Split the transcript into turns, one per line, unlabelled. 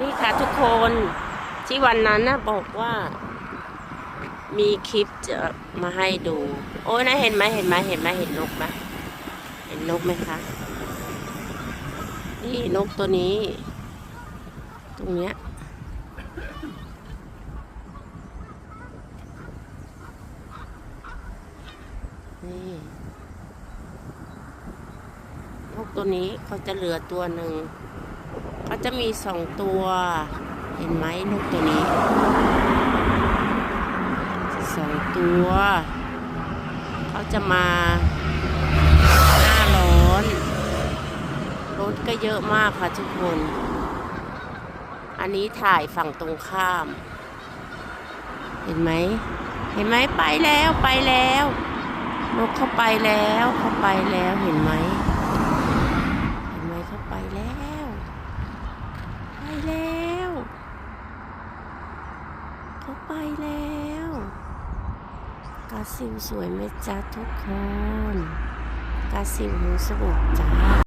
นี่ค่ะทุกคนที่วันนั้นนะบอกว่า มีคลิปจะมาให้ดู โอ้ยนะเห็นไหมเห็นไหมเห็นไหมเห็นนกไหมเห็นนกไหมคะนี่นกตัวนี้ ตรงเนี้ยนี่นกตัวนี้เขาจะเหลือตัวหนึ่ง จะมีสองตัว เห็นไหมนกตัวนี้สองตัว เขาจะมาหน้าร้อน รถก็เยอะมากค่ะทุกคน อันนี้ถ่ายฝั่งตรงข้าม เห็นไหม เห็นไหมไปแล้วไปแล้วนกเข้าไปแล้ว เข้าไปแล้วเห็นไหม เห็นไหมเข้าไปแล้ว ไปแล้ว เขาไปแล้ว กาซิลสวยไหมจ๊ะทุกคน กาซิลหูสบุกจ้า